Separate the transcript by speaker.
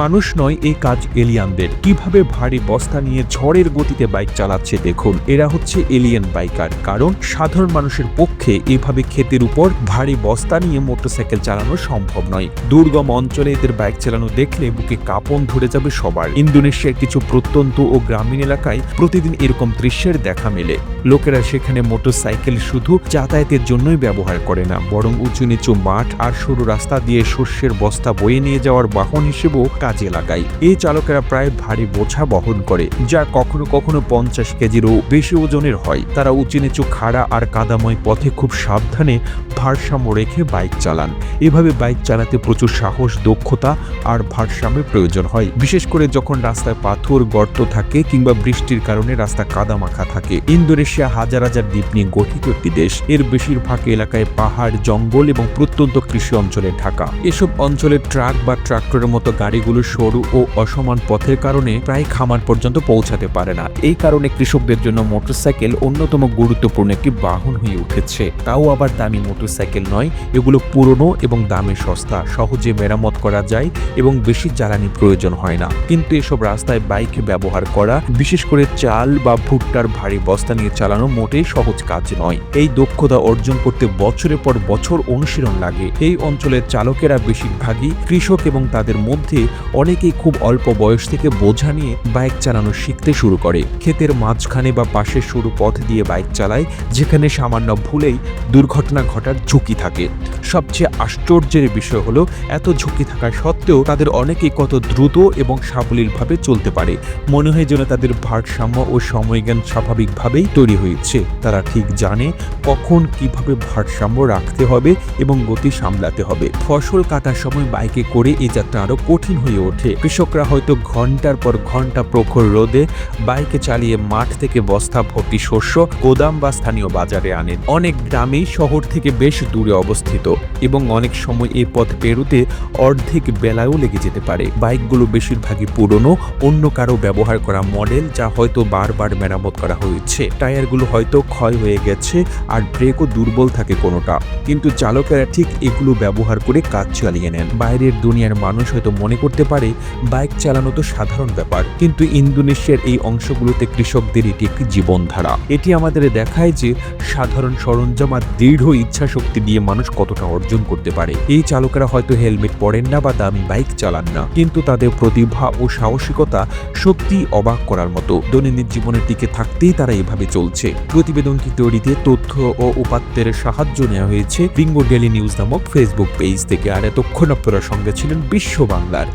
Speaker 1: মানুষ নয় এই কাজ এলিয়ানদের। কীভাবে ভারী বস্তা নিয়ে ঝড়ের গতিতে বাইক চালাচ্ছে দেখুন। এরা হচ্ছে এলিয়ান বাইকার। কারণ সাধারণ মানুষের পক্ষে এভাবে ক্ষেতের উপর ভারী বস্তা নিয়ে মোটরসাইকেল চালানো সম্ভব নয়। দুর্গম অঞ্চলে এদের বাইক চালানো দেখলে বুকে কাঁপন ধরে যাবে সবার। ইন্দোনেশিয়ার কিছু প্রত্যন্ত ও গ্রামীণ এলাকায় প্রতিদিন এরকম দৃশ্যের দেখা মেলে। লোকেরা সেখানে মোটরসাইকেল শুধু যাতায়াতের জন্যই ব্যবহার করে না, বরং উঁচু নিচু মাঠ আর সরু রাস্তা দিয়ে শস্যের বস্তা বয়ে নিয়ে যাওয়ার বাহন হিসেবেও কাজে লাগায় এই চালকেরা প্রায় ভারী বোঝা বহন করে, যা কখনো কখনো পঞ্চাশ কেজিরও বেশি ওজনের হয়। তারা উঁচু নিচু খাড়া আর কাদাময় পথে খুব সাবধানে ভারসাম্য রেখে বাইক চালান। এভাবে বাইক চালাতে প্রচুর সাহস, দক্ষতা আর ভারসাম্যের প্রয়োজন হয়। বিশেষ করে যখন রাস্তায় পাথর, গর্ত থাকে কিংবা বৃষ্টির কারণে রাস্তা কাদামাখা থাকে। ইন্দোনেশিয়া হাজার হাজার দ্বীপ নিয়ে গঠিত একটি দেশ। এর বেশিরভাগ এলাকায় পাহাড়, জঙ্গল এবং প্রত্যন্ত কৃষি অঞ্চলে ঢাকা। এসব অঞ্চলে ট্রাক বা ট্রাক্টরের মতো গাড়িগুলো সরু ও অসমান পথের কারণে প্রায় খামার পর্যন্ত পৌঁছাতে পারে না। এই কারণে কৃষকদের জন্য মোটরসাইকেল অন্যতম গুরুত্বপূর্ণ একটি বাহন হয়ে উঠেছে। তাও আবার দামি মোটরসাইকেল নয়, এগুলো পুরনো এবং দামে সস্তা, সহজে মেরামত করা যায় এবং বেশি জ্বালানি প্রয়োজন হয় না। কিন্তু এসব রাস্তায় বাইক ব্যবহার করা, বিশেষ করে চাল বা ভুট্টার ভারী বস্তা নিয়ে চালানো মোটেই সহজ কাজ নয়। এই দক্ষতা অর্জন করতে বছরের পর বছর অনুশীলন লাগে। এই অঞ্চলের চালকেরা বেশিরভাগই কৃষক এবং তাদের মধ্যে অনেকেই খুব অল্প বয়স থেকে বোঝা নিয়ে বাইক চালানো শিখতে শুরু করে। ক্ষেতের মাঝখানে বা পাশের সরু পথ দিয়ে বাইক চালায়, যেখানে সামান্য ভুলেই দুর্ঘটনা ঘটার ঝুঁকি থাকে। সবচেয়ে আশ্চর্যের বিষয় হলো, এত ঝুঁকি থাকা সত্ত্বেও তাদের অনেকেই কত দ্রুত এবং সাবলীলভাবে চলতে পারে। মনে হয় যেন তাদের ভারসাম্য ও সময়জ্ঞান স্বাভাবিকভাবেই তৈরি হয়েছে। তারা ঠিক জানে কখন কীভাবে ভারসাম্য রাখতে হবে এবং গতি সামলাতে হবে। ফসল কাটার সময় বাইকে করে এই যাত্রা আরও কঠিন হয়ে ওঠে। কৃষকরা হয়তো ঘণ্টার পর ঘণ্টা প্রখর রোদে বাইকে চালিয়ে মাঠ থেকে বস্তা ভর্তি শস্য গোদাম বা স্থানীয় বাজারে আনেন। অনেক গ্রামেই শহর থেকে বেশ দূরে অবস্থিত এবং অনেক সময় এই পথ পেরোতে অর্ধেক বেলায়ও লেগে যেতে পারে। বাইকগুলো বেশিরভাগই পুরনো, অন্য কারও ব্যবহার করা মডেল যা হয়তো বারবার মেরামত করা হয়েছে। টায়ারগুলো হয়তো ক্ষয় হয়ে গেছে আর ব্রেকও দুর্বল থাকে কোনোটা। কিন্তু চালকেরা ঠিক এগুলো ব্যবহার করে কাজ চালিয়ে নেন। বাইরের দুনিয়ার মানুষ হয়তো মনে করতে পারে, বাইক চালানো তো সাধারণ ব্যাপার। কিন্তু ইন্দোনেশিয়ার এই অংশগুলোতে কৃষকদের এটি একটি জীবনধারা। এটি আমাদের দেখায় যে সাধারণ সরঞ্জাম আর দৃঢ় ইচ্ছা শক্তি দিয়ে মানুষ কতটা অর্জন করতে পারে। এই চালকেরা হয়তো হেলমেট পরেন না বা দামি বাইক চালান না, কিন্তু তাদের প্রতিভা ও সাহসিকতা সত্যি অবাক করার মতো। দৈনন্দিন জীবনের দিকে থাকতেই তারা এভাবে চলছে। প্রতিবেদনটি তৈরিতে তথ্য ও উপাত্তের সাহায্য নেওয়া হয়েছে বিঙ্গো ডেলি নিউজ নামক ফেসবুক পেজ থেকে। আর এতক্ষণ আপনারা সঙ্গে ছিলেন বিশ্ব বাংলার